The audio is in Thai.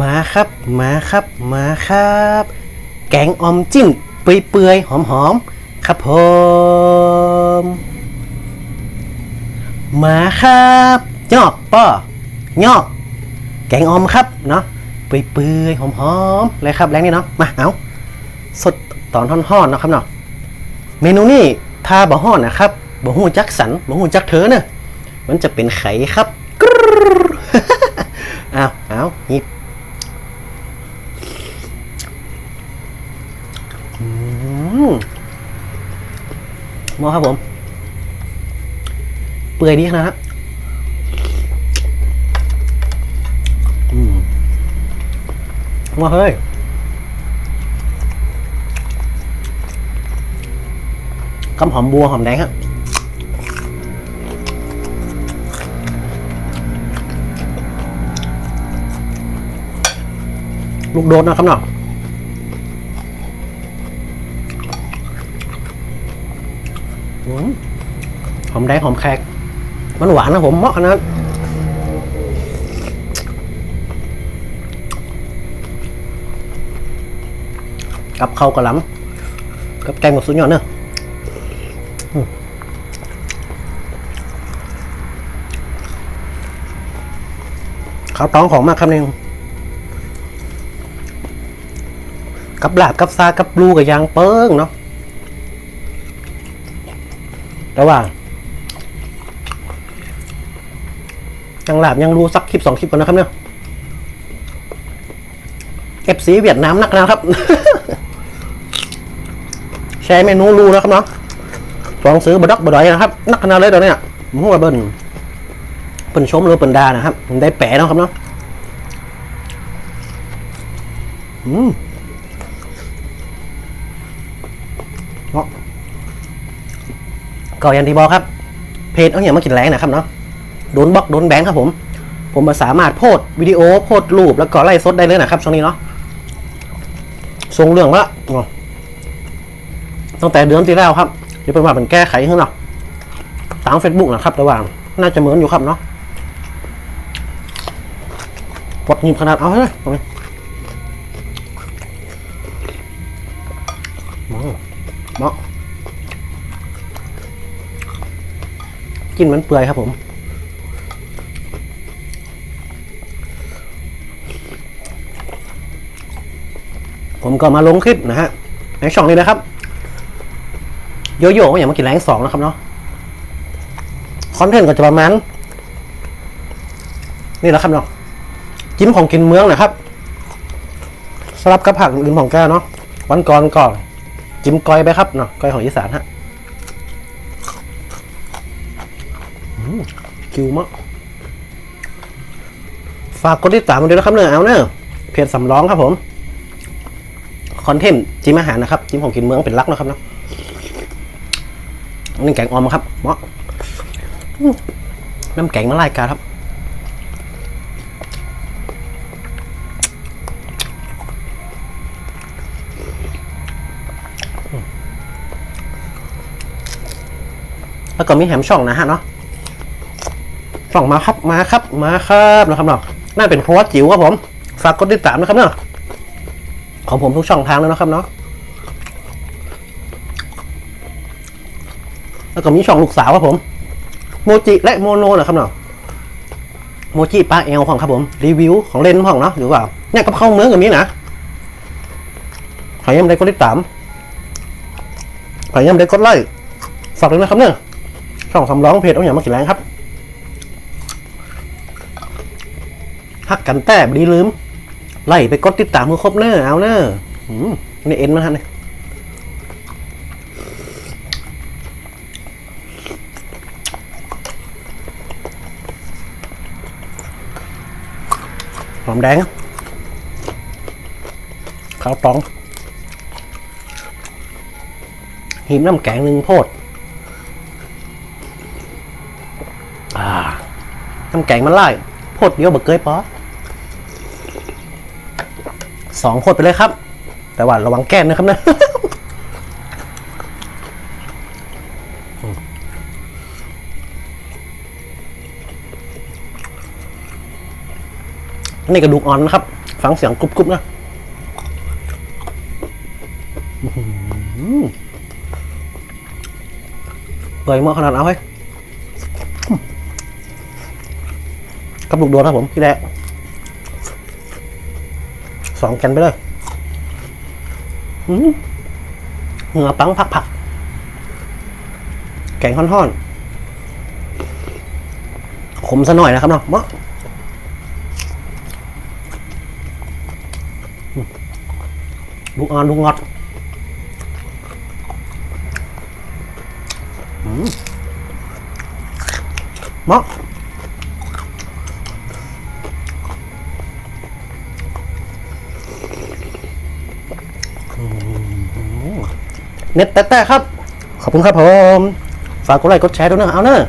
มาครับมาครับมาครับ แกงออมจิ้นเปื่อยๆหอมๆครับผมมาครับยอกป้อยอก แกงออมครับเนาะเปื่อยๆหอมๆเลยครับแรงนี่เนาะมาเอาสดตอนท่อนๆเนาะครับเนาะเมนูนี้ถ้าบ่ฮ้อนนะครับบ่หูจักสันบ่หูจักเธอเนอะมันจะเป็นไข่ครับกรึ๊ดเอาเอาหยิบ มมอครับผม เปื่อยดีขนาดนั้นอืมาเฮ้ยคำหอมบัวหอมแดงฮะลูกโดดนะครับเนาะ หอมแดงหอมแขก มันหวานนะผมเหมาะนาดนั้นกับข้าวกระหลำกับแกงหมดสุดยอดเนอะข้าวต้องของมากคำหนึ่งกับลาบกับซากับลูกับยางเปิ้งเนาะ แต่ว่ายังหลาบยังรู้สักคลิปสองคลิปก่อนนะครับเนี่ยเอฟซีเวียดนามนักนะครับ แชร์เมนูรู้นะครับเนาะลองซื้อบดอกบดอยนะครับ นักนาเลยตอนเนี้ยผมว่าเบิ้ลเปิ้นชมหรือเปิ้นดานะครับผมได้แปะนะครับเนาะอืมเนาะ ก็อย่างที่บอครับ เพจเอาอย่างมากินแรงนะครับเนาะ โดนบล็อกโดนแบงค์ครับผม ผมมาสามารถโพสต์วิดีโอโพสต์รูปแล้วก็ไล่สดได้เลยนะครับช่วงนี้เนาะทรงเรื่องละตั้งแต่เดือนที่แล้วครับเดี๋ยวเป็นว่าเป็นแก้ไขขึ้นเนาะตามเฟซบุ๊กนะครับแต่ว่างน่าจะเหมือนอยู่ครับเนาะปดหยิบขนาดเอาให้เลยเอาไปเหมาะเหมาะ กินมันเปื่อยครับผมผมก็มาลงคลิปนะฮะในช่องนี้นะครับ โยโย่อย่างมากินแรงสองนะครับเนาะคอนเทนต์ก็จะประมาณ นี่แหละครับเนาะจิ้มของกินเมืองนะครับสลับกับผักอื่นของแกเนาะวันก่อนก่อนจิ้มก้อยไปครับเนาะก้อยของอีสานฮะ คิวมากฝากกดติดตามมาด้วยนะครับเนอะเอาเนอะเพจสำรองครับผมคอนเทนต์จิ้มอาหารนะครับจิ้มของกินเมืองเป็นหลักนะครับนะนี่แกงออมครับเหมาะน้ำแกงมาลายกาครับแล้วก็มีแหมช่องนะฮะเนาะ ช่องมาครับมาครับมาครับนะครับเนาะน่าเป็นครัวจิ๋วครับผมฝากกดติดตามนะครับเนาะของผมทุกช่องทางแล้วนะครับเนาะแล้วก็มีช่องลูกสาวครับผม โมจิและโมโนนะครับเนาะโมจิปลาเอลของครับผม รีวิวของเล่นของเนาะหรือว่าเนี่ยกับข้าวเมืองกับนี้นะขอยังได้กดติดตามขอยังได้กดไลค์ฝากด้วยนะครับเนี่ยช่องสำรองเพจเอาอย่างมากี่แรงครับ ฮักกันแต่บดีลืม ไล่ไปกดติดตามมือครบเนอเอาเนออืมนี่เอ็นมาฮะเนี่ยหอมแดงข้าวตองหิมน้ำแกงหนึ่งโพดน้ำแกงมันไล่โพดเดียวบักเกยปอ สองขวดไปเลยครับ แต่ว่าระวังแก้มนะครับนะนี่กระดูกอ่อนนะครับ ฟังเสียงกรุบกรุบนะอื้อหือเปื่อยมากขนาดเอาไว้กับลูกโดนครับผมพี่แดะ สองแกนไปเลยเหงื่อปังผักผัก แกงห่อนๆขมซะหน่อยนะครับเนาะมะลูกอ่อนลูกงอดอืมมะ เน็ตแต่แต่ครับ ขอบคุณครับผม ฝากกดไลค์กดแชร์ด้วยนะเอาเนอะ